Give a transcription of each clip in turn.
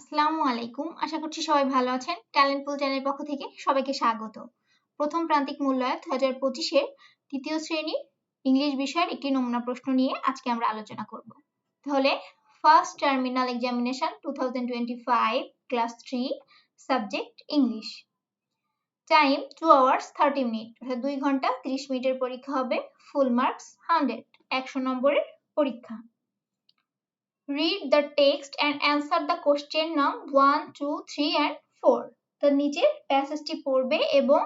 আসসালামু আলাইকুম। আশা করছি সবাই ভালো আছেন। ট্যালেন্ট পুল চ্যানেলের পক্ষ থেকে সবাইকে স্বাগত। প্রথম প্রান্তিক মূল্যায়ন দু হাজার পঁচিশের তৃতীয় শ্রেণির ইংলিশ বিষয়ের একটি নমুনা প্রশ্ন নিয়ে আজকে আমরা আলোচনা করব। তাহলে first terminal examination two thousand twenty five class three subject English time two hours thirty minute অর্থাৎ দুই ঘণ্টা ত্রিশ মিনিটের পরীক্ষা হবে ফুল মার্কস হান্ড্রেড একশো নম্বরের পরীক্ষা। Read the text and answer the question num 1 2 3 and 4 তো নিচে প্যাসেজটি পড়বে এবং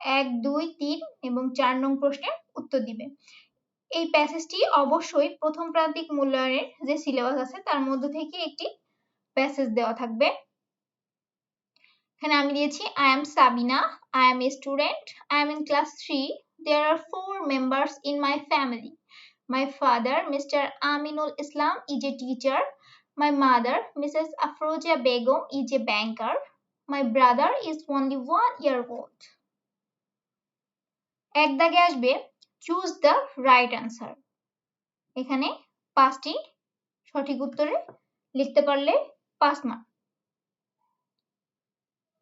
এক, দুই, তিন এবং চার নং প্রশ্নের উত্তর দিবে। এই প্যাসেজটি অবশ্যই প্রথম প্রান্তিক মূল্যায়নের যে সিলেবাস আছে, তার মধ্যে থেকে একটি প্যাসেজ দেওয়া থাকবে। এখানে আমি দিয়েছি I am Sabina I am a student I am in class three there are four members in my family My father, Mr. Aminul Islam, is a teacher. My mother, Mrs. Afroja Begum, is a banker. My brother is only one year old. এক দাগে আসবে choose the right answer এখানে পাঁচটি সঠিক উত্তরে লিখতে পারলে পাঁচ মার্ক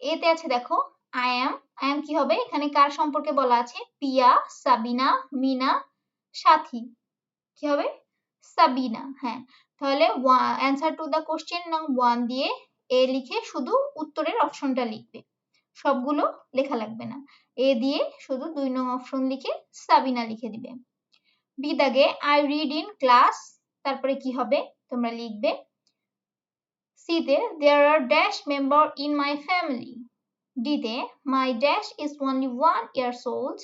এতে আছে দেখো আই এম আই এম কি হবে এখানে কার সম্পর্কে বলা আছে পিয়া সাবিনা মিনা সাথী কি হবে? সাবিনা হ্যাঁ। তাহলে অ্যান্সার টু দ্য কোশ্চেন নং ওয়ান দিয়ে এ লিখে শুধু উত্তরের অপশনটা লিখবে। সবগুলো লেখা লাগবে না। এ দিয়ে শুধু দুই নং অপশন লিখে সাবিনা লিখে দিবে। বি দাগে আই রিড ইন ক্লাস তারপরে কি হবে? তোমরা লিখবে সিতে there are dash member in my family ডিতে my dash is only one years old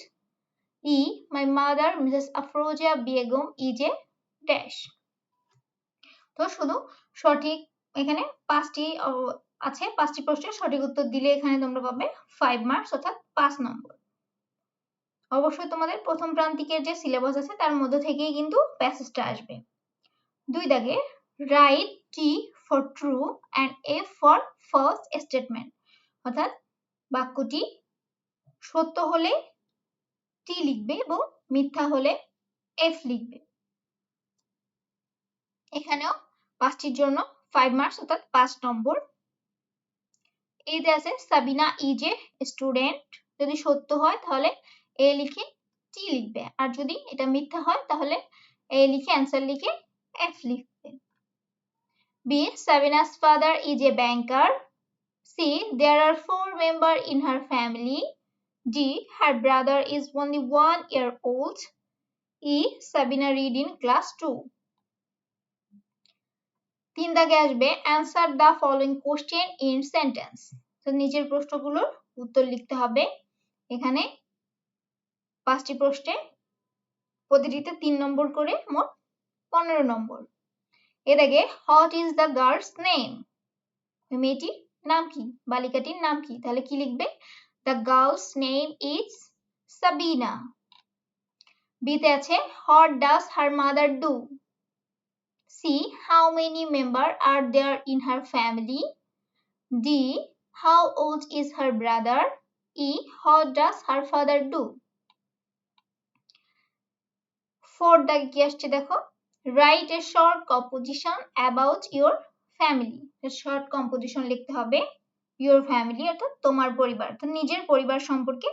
E my mother Mrs Afroza Begum is a dash তো শুধু সঠিক এখানে পাঁচটি আছে, পাঁচটি প্রশ্নের সঠিক উত্তর দিলে এখানে তোমরা পাবে ফাইভ মার্কস অর্থাৎ পাঁচ নম্বর। অবশ্যই তোমাদের প্রথম প্রান্তিকের যে সিলেবাস আছে, তার মধ্যে থেকেই কিন্তু প্যাসেজটা আসবে। দুই দাগে write T for true and A for first statement অর্থাৎ বাক্যটি সত্য হলে টি লিখবে এবং মিথ্যা হলে এফ লিখবে। এখানেও পাঁচটির জন্য ফাইভ মার্কস অর্থাৎ পাঁচ নম্বর। এতে আছে, সাবিনা ইজ স্টুডেন্ট যদি সত্য হয়, তাহলে এ লিখে টি লিখবে। আর যদি এটা মিথ্যা হয়, তাহলে এ লিখে অ্যান্সার লিখে এফ লিখবে। B Sabina's father is a banker C there are four member in her family D. Her brother is only one year old. E. Sabina read in class 2. তিন আসবে answer the following question in sentence তো নিচের প্রশ্নগুলোর উত্তর লিখতে হবে এখানে পাঁচটি প্রশ্নে প্রতিটিতে তিন নম্বর করে মোট পনেরো নম্বর এ দেখে what is the girl's name মেয়েটির নাম কি বালিকাটির নাম কি তাহলে কি লিখবে The girl's name is Sabina. Bতে আছে What does her mother do? C. How many members are there in her family? D. How old is her brother? E. What does her father do? Four দাগে কি আসছে দেখো write a short composition about your family short composition লিখতে হবে your family অর্থাৎ তোমার পরিবার তো নিজের পরিবার সম্পর্কে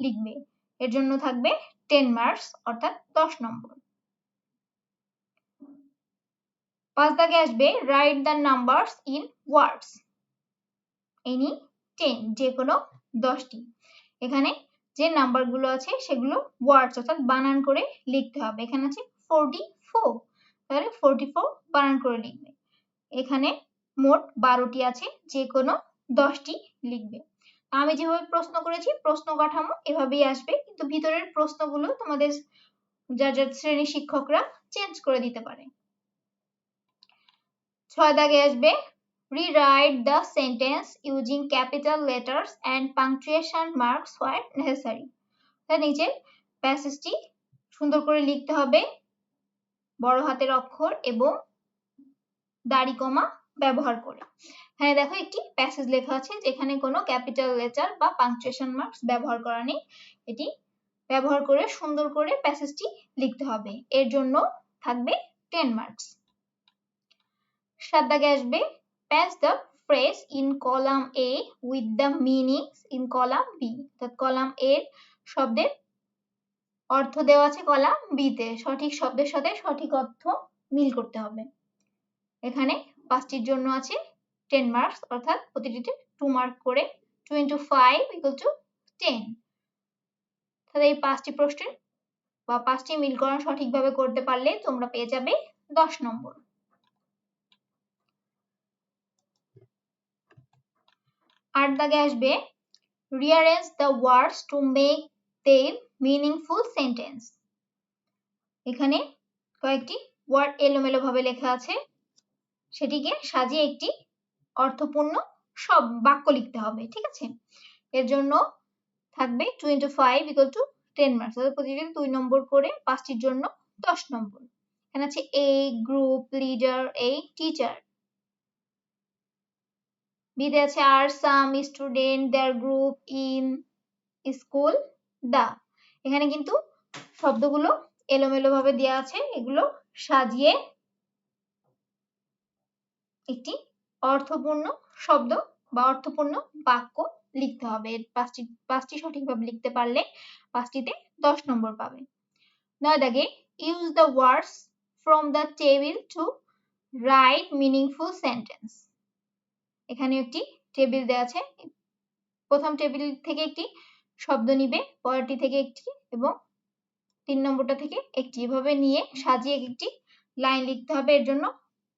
লিখবে। এর জন্য থাকবে টেন মার্কস অর্থাৎ দশ নম্বর। পাঁচ দাগে আসবে write the numbers in words any ten যে কোনো দশটি। এখানে যে নাম্বারগুলো আছে, সেগুলো ওয়ার্ডস অর্থাৎ বানান করে লিখতে হবে। এখানে আছে ফোরটি ফোর তাহলে ফোরটি ফোর বানান করে লিখবে। এখানে মোট বারোটি আছে যে কোনো দশটি লিখবে। আমি যেভাবে প্রশ্ন করেছি, প্রশ্ন কাঠামো এভাবেই আসবে, কিন্তু ভিতরের প্রশ্নগুলো তোমাদের যা যা শ্রেণি শিক্ষকরা চেঞ্জ করে দিতে পারে। ছয় দাগে আসবে, rewrite the sentence using capital letters and punctuation marks where necessary. তার নিচে প্যাসেজটি সুন্দর করে লিখতে হবে, বড় হাতের অক্ষর এবং দাড়ি কমা ব্যবহার করে। এখানে দেখো একটি প্যাসেজ লেখা আছে যেখানে কোনো ক্যাপিটাল লেটার বা পাংচুয়েশন মার্কস ব্যবহার করা নেই। এটি ব্যবহার করে সুন্দর করে প্যাসেজটি লিখতে হবে। এর জন্য থাকবে টেন মার্কস সাত দাগে আসবে match the phrase in column A with the meanings in column B অর্থাৎ কলাম এর শব্দের অর্থ দেওয়া আছে কলাম B তে। সঠিক শব্দের সাথে সঠিক অর্থ মিল করতে হবে। এখানে পাঁচটির জন্য আছে টেন মার্কস অর্থাৎ প্রতিটিতে টু মার্ক করে two into five equal to ten তাহলে এই পাঁচটি প্রশ্নের বা পাঁচটি মিলকরণ সঠিকভাবে করতে পারলে তোমরা পেয়ে যাবে দশ নম্বর। আট দাগে আসবে, rearrange the words to make them meaningful sentence. এখানে কয়েকটি ওয়ার্ড এলোমেলো ভাবে লেখা আছে। সেটিকে সাজিয়ে একটি অর্থপূর্ণ সব বাক্য লিখতে হবে, ঠিক আছে? এর জন্য থাকবে two into five equal to ten marks অর্থাৎ প্রতিদিন দুই নম্বর করে পাঁচটির জন্য দশ নম্বর। এখানে আছে a group leader a teacher বিদে আছে আর some student their group in school দা এখানে কিন্তু শব্দগুলো এলোমেলো ভাবে দেওয়া আছে, এগুলো সাজিয়ে একটি অর্থপূর্ণ শব্দ বা অর্থপূর্ণ বাক্য লিখতে হবে। পাঁচটি পাঁচটি সঠিকভাবে লিখতে পারলে পাঁচটিতে দশ নম্বর পাবে। নয় দাগে use the words from the table to write meaningful sentence এখানে একটি টেবিল দেওয়া আছে। প্রথম টেবিল থেকে একটি শব্দ নিবে, পরেরটি থেকে একটি এবং তিন নম্বরটা থেকে একটি। এভাবে নিয়ে সাজিয়ে একটি লাইন লিখতে হবে। এর জন্য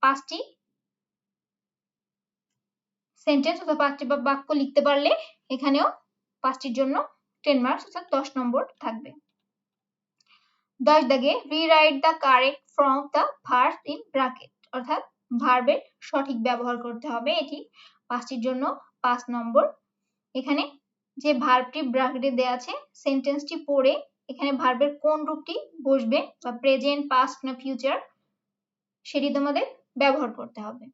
পাঁচটি সেন্টেন্স অথবা পাঁচটি বা বাক্য লিখতে পারলে এখানেও পাঁচটির জন্য টেন মার্কস অর্থাৎ দশ নম্বর থাকবে। দশ দাগে rewrite the correct from the verbs in bracket অর্থাৎ ভার্বের সঠিক ব্যবহার করতে হবে। এটি পাঁচটির জন্য পাঁচ নম্বর। এখানে যে ভার্বটি ব্রাকেটে দেওয়া আছে সেন্টেন্সটি পড়ে এখানে ভার্বের কোন রূপটি বসবে বা প্রেজেন্ট পাস্ট না ফিউচার সেটি তোমাদের ব্যবহার করতে হবে।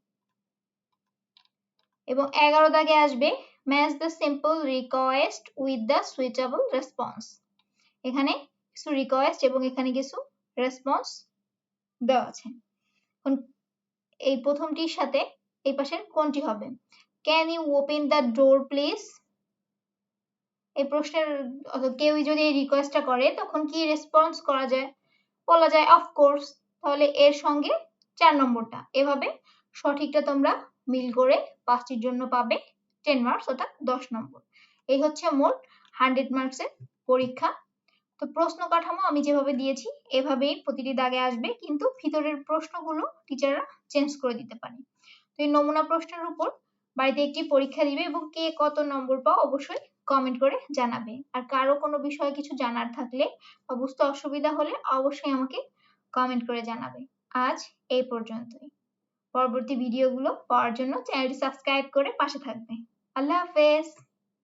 এবং এগারো দাগে আসবে match the simple request with the suitable response এখানে কিছু রিকোয়েস্ট এবং এখানে কিছু রেসপন্স দেওয়া আছে। এই প্রথমটির সাথে এই পাশের কোনটি হবে? Can you open the door please এই প্রশ্নের কেউই যদি এই রিকোয়েস্টটা করে, তখন কি রেসপন্স করা যায়? বলা যায় অফকোর্স তাহলে এর সঙ্গে চার নম্বরটা। এভাবে সঠিকটা তোমরা মিল করে পাঁচটির জন্য পাবে টেন মার্কস অর্থাৎ দশ নম্বর। এই হচ্ছে মোট হান্ড্রেড মার্কসের পরীক্ষা। তো প্রশ্ন কাঠামো আমি যেভাবে দিয়েছি, এভাবেই প্রতিটি দাগে আসবে, কিন্তু ভিতরের প্রশ্নগুলো টিচাররা চেঞ্জ করে দিতে পারে। তো এই নমুনা প্রশ্নের উপর বাড়িতে একটি পরীক্ষা দিবে এবং কে কত নম্বর পাও অবশ্যই কমেন্ট করে জানাবে। আর কারও কোনো বিষয়ে কিছু জানার থাকলে বা বুঝতে অসুবিধা হলে অবশ্যই আমাকে কমেন্ট করে জানাবে। আজ এই পর্যন্তই। পরবর্তী ভিডিওগুলো পাওয়ার জন্য চ্যানেলটি সাবস্ক্রাইব করে পাশে থাকবে। আল্লাহ হাফেজ।